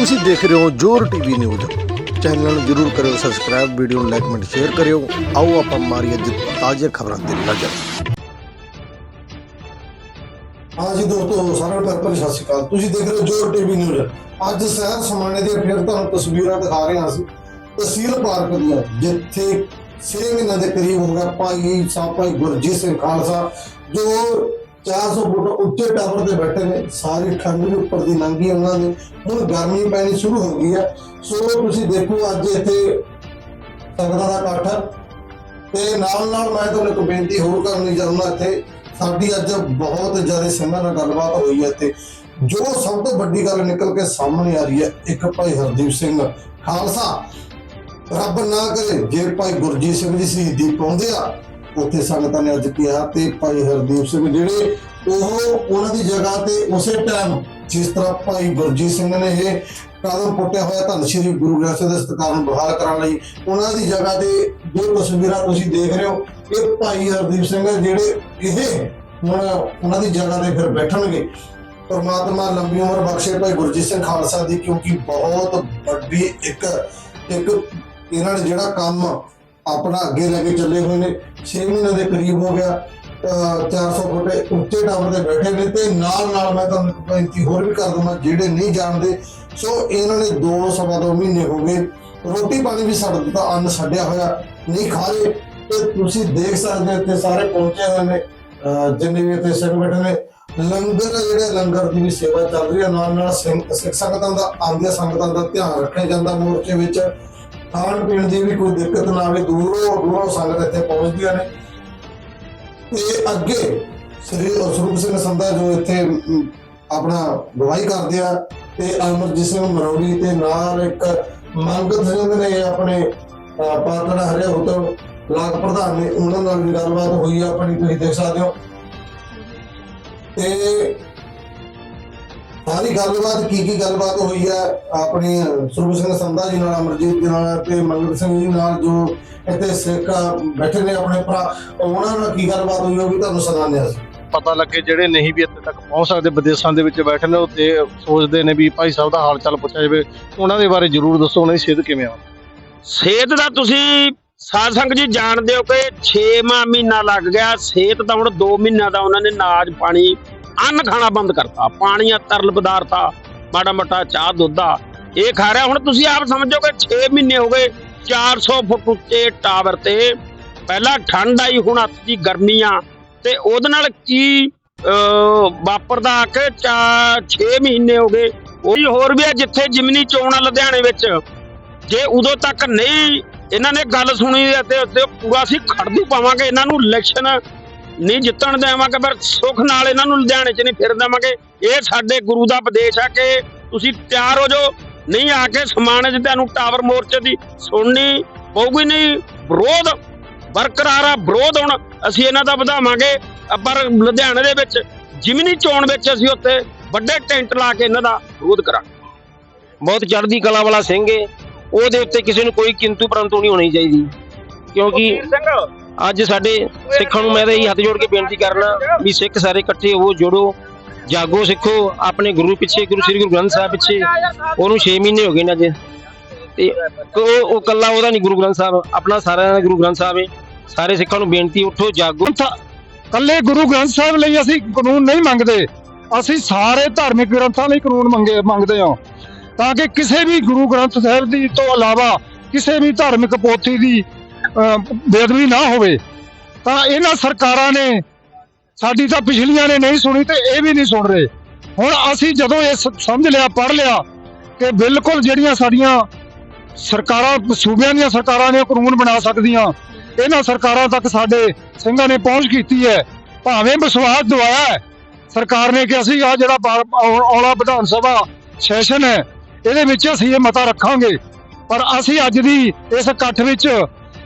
ਤੁਸੀਂ ਦੇਖ ਰਹੇ ਹੋ ਜੋਰ ਟੀਵੀ ਨਿਊਜ਼। ਚੈਨਲ ਨੂੰ ਜਰੂਰ ਕਰਿਓ ਸਬਸਕ੍ਰਾਈਬ ਵੀਡੀਓ ਨੂੰ ਲਾਈਕ ਕਮੈਂਟ ਸ਼ੇਅਰ ਕਰਿਓ। ਆਓ ਆਪਾਂ ਮਾਰੀਏ ਅੱਜ ਤਾਜ਼ਾ ਖਬਰਾਂ ਤੇ ਨਜ਼ਰ। ਹਾਂ ਦੋਸਤੋ, ਸਾਰਿਆਂ ਨੂੰ ਪਿਆਰ ਸਤਿ ਸ਼੍ਰੀ ਅਕਾਲ। ਤੁਸੀਂ ਦੇਖ ਰਹੇ ਹੋ ਜੋਰ ਟੀਵੀ ਨਿਊਜ਼। ਅੱਜ ਸ਼ਹਿਰ ਸਮਾਣੇ ਦੀਆਂ ਫਿਰ ਤੁਹਾਨੂੰ ਤਸਵੀਰਾਂ ਦਿਖਾ ਰਹੇ ਹਾਂ ਅਸੀਂ ਤਹਿਸੀਲ ਪਾਰਕ ਦੀਆਂ, ਜਿੱਥੇ 6 ਮਹੀਨੇ ਦੇ ਕਰੀਬ ਹੋ ਗਿਆ ਭਾਈ ਸਾਹਿਬ, ਭਾਈ ਗੁਰਜੀਤ ਸਿੰਘ ਖਾਲਸਾ, ਜੋ 400 ਫੁੱਟ ਉੱਚੇ ਟਾਵਰ ਤੇ ਬੈਠੇ ਨੇ, ਸਾਰੀ ਠੰਡ ਵੀ ਉੱਪਰ ਦੀ ਲੰਘੀ ਉਹਨਾਂ ਨੇ ਹੁਣ ਗਰਮੀ ਪੈਣੀ ਸ਼ੁਰੂ ਹੋ ਗਈ ਹੈ ਸੋ ਤੁਸੀਂ ਦੇਖੋ ਅੱਜ ਇੱਥੇ ਸੰਗਤਾਂ ਦਾ ਇਕੱਠ ਤੇ ਨਾਲ ਨਾਲ ਮੈਂ ਤੁਹਾਨੂੰ ਇੱਕ ਬੇਨਤੀ ਹੋਰ ਕਰਨੀ ਚਾਹੁੰਦਾ ਇੱਥੇ। ਸਾਡੀ ਅੱਜ ਬਹੁਤ ਜ਼ਿਆਦਾ ਸਿੰਘਾਂ ਨਾਲ ਗੱਲਬਾਤ ਹੋਈ ਹੈ ਇੱਥੇ। ਜੋ ਸਭ ਤੋਂ ਵੱਡੀ ਗੱਲ ਨਿਕਲ ਕੇ ਸਾਹਮਣੇ ਆ ਰਹੀ ਹੈ ਇੱਕ ਭਾਈ ਹਰਦੀਪ ਸਿੰਘ ਖਾਲਸਾ। ਰੱਬ ਨਾ ਕਰੇ, ਜੇ ਭਾਈ ਗੁਰਜੀਤ ਸਿੰਘ ਜੀ ਸ਼ਹੀਦੀ ਪਾਉਂਦੇ ਆ ਉੱਥੇ ਸੰਗਤਾਂ ਨੇ ਅੱਜ ਕਿਹਾ ਤੇ ਭਾਈ ਹਰਦੀਪ ਸਿੰਘ ਜਿਹੜੇ ਉਹ ਉਹਨਾਂ ਦੀ ਜਗ੍ਹਾ ਤੇ ਉਸੇ ਟਾਈਮ ਜਿਸ ਤਰ੍ਹਾਂ ਭਾਈ ਗੁਰਜੀਤ ਸਿੰਘ ਨੇ ਇਹ ਕਦਮ ਪੁੱਟਿਆ ਹੋਇਆ ਧੰਨ ਸ਼੍ਰੀ ਗੁਰੂ ਗ੍ਰੰਥ ਸਾਹਿਬ ਦੇ ਸਤਿਕਾਰ ਨੂੰ ਬਹਾਲ ਕਰਾਉਣ ਲਈ, ਉਹਨਾਂ ਦੀ ਜਗ੍ਹਾ ਤੇ ਜੋ ਤਸਵੀਰਾਂ ਤੁਸੀਂ ਦੇਖ ਰਹੇ ਹੋ, ਇਹ ਭਾਈ ਹਰਦੀਪ ਸਿੰਘ ਜਿਹੜੇ ਇਹ ਹੁਣ ਉਹਨਾਂ ਦੀ ਜਗ੍ਹਾ ਤੇ ਫਿਰ ਬੈਠਣਗੇ। ਪਰਮਾਤਮਾ ਲੰਬੀ ਉਮਰ ਬਖਸ਼ੇ ਭਾਈ ਗੁਰਜੀਤ ਸਿੰਘ ਖਾਲਸਾ ਦੀ ਕਿਉਂਕਿ ਬਹੁਤ ਵੱਡੀ ਇੱਕ ਇੱਕ ਇਹਨਾਂ ਨੇ ਜਿਹੜਾ ਕੰਮ ਆਪਣਾ ਅੱਗੇ ਲੈ ਕੇ ਚੱਲੇ ਹੋਏ ਨੇ। 6 ਮਹੀਨੇ ਦੇ ਕਰੀਬ ਹੋ ਗਿਆ ਅਹ 400 ਫੁੱਟ ਉੱਚੇ ਟਾਵਰ ਤੇ ਬੈਠੇ ਨੇ ਤੇ ਨਾਲ ਨਾਲ ਮੈਂ ਤੁਹਾਨੂੰ ਬੇਨਤੀ ਹੋਰ ਵੀ ਕਰ ਦਵਾਂ, ਜਿਹੜੇ ਨਹੀਂ ਜਾਣਦੇ, ਸੋ ਇਹਨਾਂ ਨੇ 2 ਸਵਾ ਦੋ ਮਹੀਨੇ ਹੋ ਗਏ, ਰੋਟੀ ਪਾਣੀ ਵੀ ਛੱਡ ਦਿੱਤਾ ਅੰਨ ਛੱਡਿਆ ਹੋਇਆ, ਨਹੀਂ ਖਾ ਰਹੇ, ਤੇ ਤੁਸੀਂ ਦੇਖ ਸਕਦੇ ਹੋ ਇੱਥੇ ਸਾਰੇ ਪਹੁੰਚੇ ਹੋਏ ਨੇ, ਅਹ ਜਿੰਨੇ ਵੀ ਇੱਥੇ ਸਿੰਘ ਬੈਠੇ ਨੇ, ਲੰਗਰ ਜਿਹੜੇ, ਲੰਗਰ ਦੀ ਵੀ ਸੇਵਾ ਚੱਲ ਰਹੀ ਹੈ ਨਾਲ ਨਾਲ ਸਿੱਖ ਸੰਗਤਾਂ ਦਾ ਆਉਂਦੀਆਂ ਸੰਗਤਾਂ ਦਾ ਧਿਆਨ ਰੱਖਿਆ ਜਾਂਦਾ ਮੋਰਚੇ ਵਿੱਚ। ਖਾਣ ਪੀਣ ਦੀ ਵੀ ਕੋਈ ਦਿੱਕਤ ਨਾ ਆਵੇ ਦੂਰੋਂ ਦੂਰੋਂ ਸੰਗਤ ਇੱਥੇ ਪਹੁੰਚਦੀਆਂ ਨੇ। ਤੇ ਅੱਗੇ ਸ੍ਰੀ ਸਰੂਪ ਸਿੰਘ ਸੰਧਾ ਜੋ ਇੱਥੇ ਆਪਣਾ ਗਵਾਹੀ ਕਰਦੇ ਆ ਤੇ ਅਮਰਜੀਤ ਸਿੰਘ ਮਰੌੜੀ ਤੇ ਨਾਲ ਇੱਕ ਮੰਗਤ ਸਿੰਘ ਨੇ ਆਪਣੇ ਅਹ, ਪਾਤੜਾ ਹਰਿਆ ਹੋਟਲ ਬਲਾਕ ਪ੍ਰਧਾਨ ਨੇ ਉਹਨਾਂ ਨਾਲ ਵੀ ਗੱਲਬਾਤ ਹੋਈ ਆ ਆਪਣੀ ਤੁਸੀਂ ਦੇਖ ਸਕਦੇ ਹੋ। ਤੇ ਸਾਰੀ ਗੱਲਬਾਤ ਕੀ ਕੀ ਗੱਲਬਾਤ ਹੋਈ ਹੈ? ਆਪਣੀ ਸਰੂਪ ਸਿੰਘ ਸੰਧਾ ਜੀ ਨਾਲ ਅਮਰਜੀਤ ਜੀ ਨਾਲ ਤੇ ਮੰਗਤ ਸਿੰਘ ਜੀ ਨਾਲ ਜੋ ਇੱਥੇ ਸਿੱਖ ਬੈਠੇ ਨੇ ਆਪਣੇ ਭਰਾ ਉਹਨਾਂ ਨਾਲ ਕੀ ਗੱਲਬਾਤ ਹੋਈ ਉਹ ਵੀ ਤੁਹਾਨੂੰ ਸੁਣਾਉਂਦੇ ਅਸੀਂ। ਪਤਾ ਲੱਗੇ ਜਿਹੜੇ ਨਹੀਂ ਵੀ ਇੱਥੇ ਤੱਕ ਪਹੁੰਚ ਸਕਦੇ ਵਿਦੇਸ਼ਾਂ ਦੇ ਵਿੱਚ ਬੈਠੇ ਨੇ ਉਹ ਤੇ ਸੋਚਦੇ ਨੇ ਵੀ ਭਾਈ ਸਾਹਿਬ ਦਾ ਹਾਲ ਚਾਲ ਪੁੱਛਿਆ ਜਾਵੇ ਉਹਨਾਂ ਦੇ ਬਾਰੇ ਜਰੂਰ ਦੱਸੋ ਉਹਨਾਂ ਦੀ ਸਿਹਤ ਕਿਵੇਂ ਆ? ਸਿਹਤ ਦਾ ਤੁਸੀਂ ਸਾਧ ਸੰਗਤ ਜੀ ਜਾਣਦੇ ਹੋ ਕਿ 6ਵਾਂ ਮਹੀਨਾ ਲੱਗ ਗਿਆ ਸਿਹਤ ਤਾਂ ਹੁਣ 2 ਮਹੀਨਿਆਂ ਦਾ ਉਹਨਾਂ ਨੇ ਨਾਜ ਪਾਣੀ ਅੰਨ ਖਾਣਾ ਬੰਦ ਕਰਤਾ, ਪਾਣੀਆਂ, ਤਰਲ ਪਦਾਰਥਾ, ਮਾੜਾ ਮੋਟਾ ਚਾਹ, ਦੁੱਧ ਇਹ ਖਾ ਰਿਹਾ। ਹੁਣ ਤੁਸੀਂ ਆਪ ਸਮਝੋ ਕਿ 6 ਮਹੀਨੇ ਹੋ ਗਏ 400 ਫੁੱਟ ਉੱਚੇ ਟਾਵਰ ਤੇ, ਪਹਿਲਾਂ ਠੰਡ ਆਈ, ਹੁਣ ਅੱਤ ਦੀ ਗਰਮੀ ਤੇ ਉਹਦੇ ਨਾਲ ਕੀ ਵਾਪਰਦਾ ਕਿ 6 ਮਹੀਨੇ ਹੋ ਗਏ। ਉਹੀ ਹੋਰ ਵੀ ਆ ਜਿੱਥੇ ਜਿਮਨੀ ਚੋਣ ਆ ਲੁਧਿਆਣੇ ਵਿੱਚ, ਜੇ ਉਦੋਂ ਤੱਕ ਨਹੀਂ, ਇਹਨਾਂ ਨੇ ਗੱਲ ਸੁਣੀ ਤੇ ਉੱਤੇ ਪੂਰਾ ਅਸੀਂ ਖੜਦੂ ਪਾਵਾਂਗੇ। ਇਹਨਾਂ ਨੂੰ ਇਲੈਕਸ਼ਨ ਨਹੀਂ ਜਿੱਤਣ ਦੇਵਾਂਗੇ ਪਰ ਸੁੱਖ ਨਾਲ ਇਹਨਾਂ ਨੂੰ ਲੁਧਿਆਣੇ 'ਚ ਨਹੀਂ ਫਿਰ ਦੇਵਾਂਗੇ। ਇਹ ਸਾਡੇ ਗੁਰੂ ਦਾ ਉਪਦੇਸ਼ ਆ ਕਿ ਤੁਸੀਂ ਤਿਆਰ ਹੋ ਜਾਓ ਨਹੀਂ ਆ ਕੇ ਸਮਾਨ 'ਚ ਤੁਹਾਨੂੰ ਟਾਵਰ ਮੋਰਚੇ ਦੀ ਸੁਣਨੀ ਪਊਗੀ ਨਹੀਂ ਵਿਰੋਧ ਬਰਕਰਾਰ ਆ ਵਿਰੋਧ ਹੁਣ ਅਸੀਂ ਇਹਨਾਂ ਦਾ ਵਧਾਵਾਂਗੇ। ਪਰ ਲੁਧਿਆਣੇ ਦੇ ਵਿੱਚ ਜਿਮਨੀ ਚੋਣ ਵਿੱਚ ਅਸੀਂ ਉੱਥੇ ਵੱਡੇ ਟੈਂਟ ਲਾ ਕੇ ਇਹਨਾਂ ਦਾ ਵਿਰੋਧ ਕਰਾਂਗੇ। ਬਹੁਤ ਚੜ੍ਹਦੀ ਕਲਾ ਵਾਲਾ ਸਿੰਘ ਏ ਉਹਦੇ ਉੱਤੇ ਕਿਸੇ ਨੂੰ ਕੋਈ ਕਿੰਤੂ ਪਰੰਤੂ ਨਹੀਂ ਹੋਣੀ ਚਾਹੀਦੀ। ਕਿਉਂਕਿ ਅੱਜ ਸਾਡੇ ਸਿੱਖਾਂ ਨੂੰ ਮੈਂ ਤਾਂ ਇਹੀ ਹੱਥ ਜੋੜ ਕੇ ਬੇਨਤੀ ਕਰਨਾ ਵੀ ਸਿੱਖ ਸਾਰੇ ਇਕੱਠੇ ਹੋ, ਜੋੜੋ, ਜਾਗੋ ਸਿੱਖੋ, ਆਪਣੇ ਗੁਰੂ ਪਿੱਛੇ, ਗੁਰੂ ਸ੍ਰੀ ਗੁਰੂ ਗ੍ਰੰਥ ਸਾਹਿਬ ਪਿੱਛੇ। ਉਹਨੂੰ 6 ਮਹੀਨੇ ਹੋ ਗਏ ਨੇ ਅੱਜ। ਤੇ ਉਹ ਉਹ ਕੱਲਾ ਉਹਦਾ ਨਹੀਂ ਗੁਰੂ ਗ੍ਰੰਥ ਸਾਹਿਬ, ਆਪਣਾ ਸਾਰਿਆਂ ਦਾ ਗੁਰੂ ਗ੍ਰੰਥ ਸਾਹਿਬ ਹੈ ਸਾਰੇ ਸਿੱਖਾਂ ਨੂੰ ਬੇਨਤੀ, ਉੱਠੋ, ਜਾਗੋ। ਕੱਲੇ ਗੁਰੂ ਗ੍ਰੰਥ ਸਾਹਿਬ ਲਈ ਅਸੀਂ ਕਾਨੂੰਨ ਨਹੀਂ ਮੰਗਦੇ। ਅਸੀਂ ਸਾਰੇ ਧਾਰਮਿਕ ਗ੍ਰੰਥਾਂ ਲਈ ਕਾਨੂੰਨ ਮੰਗੇ, ਮੰਗਦੇ ਹਾਂ। ਤਾਂ ਕਿ ਕਿਸੇ ਵੀ ਗੁਰੂ ਗ੍ਰੰਥ ਸਾਹਿਬ ਦੀ ਤੋਂ ਇਲਾਵਾ ਕਿਸੇ ਵੀ ਧਾਰਮਿਕ ਪੋਥੀ ਦੀ ਬੇਅਦਬੀ ਨਾ ਹੋਵੇ, ਤਾਂ ਇਹਨਾਂ ਸਰਕਾਰਾਂ ਨੇ ਸਾਡੀ ਤਾਂ ਪਿਛਲੀਆਂ ਨੇ ਨਹੀਂ ਸੁਣੀ ਤੇ ਇਹ ਵੀ ਨਹੀਂ ਸੁਣ ਰਹੇ। ਹੁਣ ਅਸੀਂ ਜਦੋਂ ਇਹ ਸਮਝ ਲਿਆ ਪੜ ਲਿਆ ਕਿ ਬਿਲਕੁਲ ਜਿਹੜੀਆਂ ਸਾਡੀਆਂ ਸਰਕਾਰਾਂ, ਸੂਬਿਆਂ ਦੀਆਂ ਸਰਕਾਰਾਂ ਨੇ ਕਾਨੂੰਨ ਬਣਾ ਸਕਦੀਆਂ, ਇਹਨਾਂ ਸਰਕਾਰਾਂ ਤੱਕ ਸਾਡੇ ਸਿੰਘਾਂ ਨੇ ਪਹੁੰਚ ਕੀਤੀ ਹੈ, ਭਾਵੇਂ ਵਿਸ਼ਵਾਸ ਦਿਵਾਇਆ ਸਰਕਾਰ ਨੇ ਕਿ ਅਸੀਂ ਆ ਜਿਹੜਾ ਬਾ- ਵਿਧਾਨ ਸਭਾ ਸੈਸ਼ਨ ਹੈ, ਇਹਦੇ ਵਿੱਚ ਅਸੀਂ ਇਹ ਮਤਾ ਰੱਖਾਂਗੇ। ਪਰ ਅਸੀਂ ਅੱਜ ਦੀ ਇਸ ਇਕੱਠ ਵਿੱਚ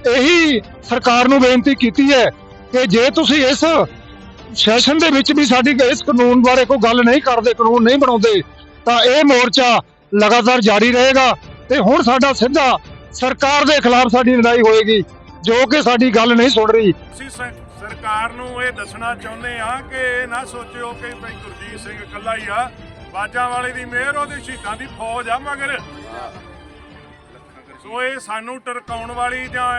ਇਹੀ ਸਰਕਾਰ ਨੂੰ ਬੇਨਤੀ ਕੀਤੀ ਹੈ ਕਿ ਜੇ ਤੁਸੀਂ ਇਸ ਸੈਸ਼ਨ ਦੇ ਵਿੱਚ ਵੀ ਸਾਡੀ ਇਸ ਕਾਨੂੰਨ ਬਾਰੇ ਕੋਈ ਗੱਲ ਨਹੀਂ ਕਰਦੇ, ਕਾਨੂੰਨ ਨਹੀਂ ਬਣਾਉਂਦੇ, ਤਾਂ ਇਹ ਮੋਰਚਾ ਲਗਾਤਾਰ ਜਾਰੀ ਰਹੇਗਾ ਤੇ ਹੁਣ ਸਾਡਾ ਸਿੱਧਾ ਸਰਕਾਰ ਦੇ ਖਿਲਾਫ ਸਾਡੀ ਲੜਾਈ ਹੋਏਗੀ, ਜੋ ਕਿ ਸਾਡੀ ਗੱਲ ਨਹੀਂ ਸੁਣ ਰਹੀ। ਸਰਕਾਰ ਨੂੰ ਇਹ ਦੱਸਣਾ ਚਾਹੁੰਦੇ ਆ ਕਿ ਇਹ ਨਾ ਸੋਚਿਓ ਕਿ ਭਾਈ ਗੁਰਜੀਤ ਸਿੰਘ ਇਕੱਲਾ ਹੀ ਆ ਬਾਜਾਂ ਵਾਲੇ ਦੀ ਮਿਹਰ ਉਹਦੇ ਸ਼ਹੀਦਾਂ ਦੀ ਫੌਜ ਆ, ਮਗਰ ਸੋ ਇਹ ਸਾਨੂੰ ਟਰਕਾਉਣ ਵਾਲੀ ਜਾਂ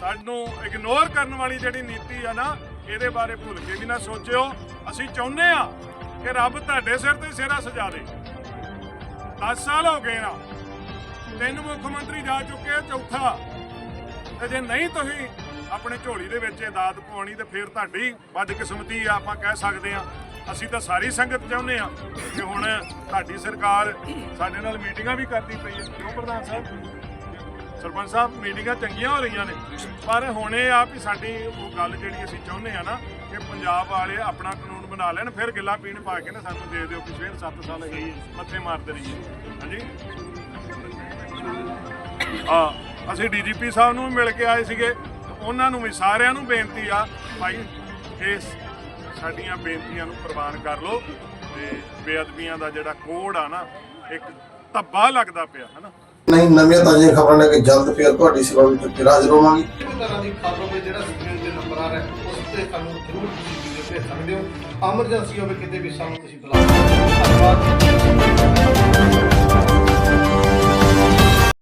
ਸਾਨੂੰ ਇਗਨੋਰ ਕਰਨ ਵਾਲੀ ਜਿਹੜੀ ਨੀਤੀ ਆ ਨਾ, ਇਹਦੇ ਬਾਰੇ ਭੁੱਲ ਕੇ ਵੀ ਨਾ ਸੋਚਿਓ। ਅਸੀਂ ਚਾਹੁੰਦੇ ਆ ਕਿ ਰੱਬ ਤੁਹਾਡੇ ਸਿਰ ਤੇ ਸਿਹਰਾ ਸਜਾ ਦੇ। 10 ਸਾਲ ਹੋ ਗਏ ਨਾ ਤਿੰਨ ਮੁੱਖ ਮੰਤਰੀ ਜਾ ਚੁੱਕੇ ਆ, ਚੌਥਾ। ਤੇ ਜੇ ਨਹੀਂ ਤੁਸੀਂ ਆਪਣੇ ਝੋਲੀ ਦੇ ਵਿੱਚ ਇਹ ਦਾਤ ਪਵਾਉਣੀ, ਤੇ ਫਿਰ ਤੁਹਾਡੀ ਬਦਕਿਸਮਤੀ ਆ, ਆਪਾਂ ਕਹਿ ਸਕਦੇ ਆ ਅਸੀਂ ਤਾਂ ਸਾਰੀ ਸੰਗਤ ਚਾਹੁੰਦੇ ਆ ਕਿ ਹੁਣ ਤੁਹਾਡੀ ਸਰਕਾਰ ਸਾਡੇ ਨਾਲ ਮੀਟਿੰਗਾਂ ਵੀ ਕਰਦੀ ਪਈ ਹੈ। ਕਿਉਂ ਪ੍ਰਧਾਨ ਸਾਹਿਬ? ਸਰਪੰਚ ਸਾਹਿਬ, ਮੀਟਿੰਗਾਂ ਚੰਗੀਆਂ ਹੋ ਰਹੀਆਂ ਨੇ, ਪਰ ਹੁਣ ਇਹ ਆ ਵੀ ਸਾਡੀ ਉਹ ਗੱਲ ਜਿਹੜੀ ਅਸੀਂ ਚਾਹੁੰਦੇ ਆ ਨਾ, ਕਿ ਪੰਜਾਬ ਵਾਲੇ ਆਪਣਾ ਕਾਨੂੰਨ ਬਣਾ ਲੈਣ, ਫਿਰ ਗਿੱਲਾ ਪੀਣ ਪਾ ਕੇ ਨਾ ਸਾਨੂੰ ਦੇ ਦਿਓ ਕਿ ਫਿਰ 7 ਸਾਲ ਅਸੀਂ ਮੱਥੇ ਮਾਰਦੇ ਰਹੀਏ। ਹਾਂਜੀ? ਆ ਅਸੀਂ ਡੀਜੀਪੀ ਸਾਹਿਬ ਨੂੰ ਵੀ ਮਿਲ ਕੇ ਆਏ ਸੀਗੇ, ਉਹਨਾਂ ਨੂੰ ਵੀ ਸਾਰਿਆਂ ਨੂੰ ਬੇਨਤੀ ਆ, ਭਾਈ, ਇਸ ਸਾਡੀਆਂ ਬੇਨਤੀਆਂ ਨੂੰ ਪ੍ਰਵਾਨ ਕਰ ਲਓ, ਤੇ ਬੇਅਦਬੀਆਂ ਦਾ ਜਿਹੜਾ ਕੋਡ ਆ ਨਾ, ਇੱਕ ਧੱਬਾ ਲੱਗਦਾ ਪਿਆ, ਹਨਾ? ਨਹੀਂ, ਨਵੀਆਂ ਤਾਜ਼ੀਆਂ ਖਬਰਾਂ ਲੈ ਕੇ ਜਲਦ ਫਿਰ ਤੁਹਾਡੀ ਸੇਵਾ ਵਿੱਚ ਫਿਰ ਹਾਜ਼ਰ ਹੋਵਾਂਗੇ। ਤਰ੍ਹਾਂ ਦੀ ਖਬਰ ਹੋਵੇ ਜਿਹੜਾ ਸਕਰੀਨ ਤੇ ਨੰਬਰ ਆ ਰਿਹਾ, ਉਸ ਤੇ ਸਾਨੂੰ ਜ਼ਰੂਰ ਤੁਸੀਂ ਵੀਡੀਓ ਭੇਜ ਸਕਦੇ ਹੋ ਐਮਰਜੈਂਸੀ ਹੋਵੇ ਕਿਤੇ ਵੀ ਸਾਨੂੰ ਤੁਸੀਂ ਬੁਲਾ ਸਕਦੇ ਹੋ।